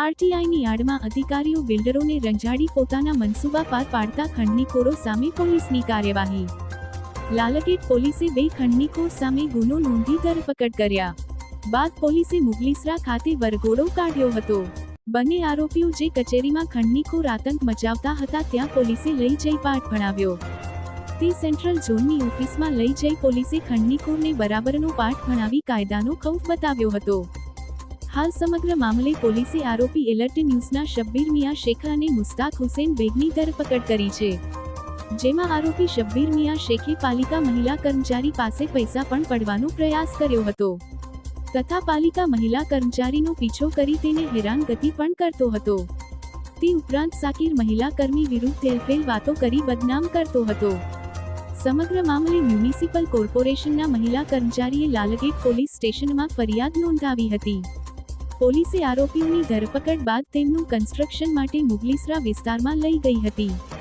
આરટીઆઈની આડમાં અધિકારીઓ બિલ્ડરોને રંજાડી પોતાના મનસૂબા પાર પાડતા ખંડણીખોરો સામે પોલીસની કાર્યવાહી. લાલગેટ પોલીસે બે ખંડણીખોર સામે ગુનો નોંધી ધરપકડ કર્યા. બાદ પોલીસે મુગલીસરા ખાતે વરઘોડો કાઢ્યો હતો. બંને આરોપીઓ જે કચેરીમાં ખંડનીકોર આતંક મચાવતા હતા ત્યાં પોલીસે લઈ જઈ પાઠ ભણાવ્યો. તે સેન્ટ્રલ ઝોનની ઓફિસમાં લઈ જઈ પોલીસે ખંડનીકોરને બરાબરનો પાઠ ભણાવી કાયદાનો ખૌફ બતાવ્યો હતો. હાલ સમગ્ર મામલે પોલીસે આરોપી એલર્ટ ન્યૂઝના શબ્બીર મિયા શેખ અને મુસ્તાક હુસેન બેગની ધરપકડ કરી છે. જેમાં આરોપી શબ્બીર મિયા શેખે પાલિકા મહિલા કર્મચારી પાસે પૈસા પણ પડવાનો પ્રયાસ કર્યો હતો. તથા પાલિકા મહિલા કર્મચારીનો પીછો કરી તેને હેરાનગતિ પણ કરતો હતો. તે ઉપરાંત સાકીર મહિલા કર્મી વિરુદ્ધ તેલફેલ વાતો કરી બદનામ કરતો હતો. સમગ્ર મામલે મ્યુનિસિપલ કોર્પોરેશનના મહિલા કર્મચારીએ લાલગેટ પોલીસ સ્ટેશનમાં ફરિયાદ નોંધાવી હતી. પોલીસે આરોપીઓની ધરપકડ બાદ તેમનું કન્સ્ટ્રક્શન માટે મુગલીસરા વિસ્તારમાં લઈ ગઈ હતી.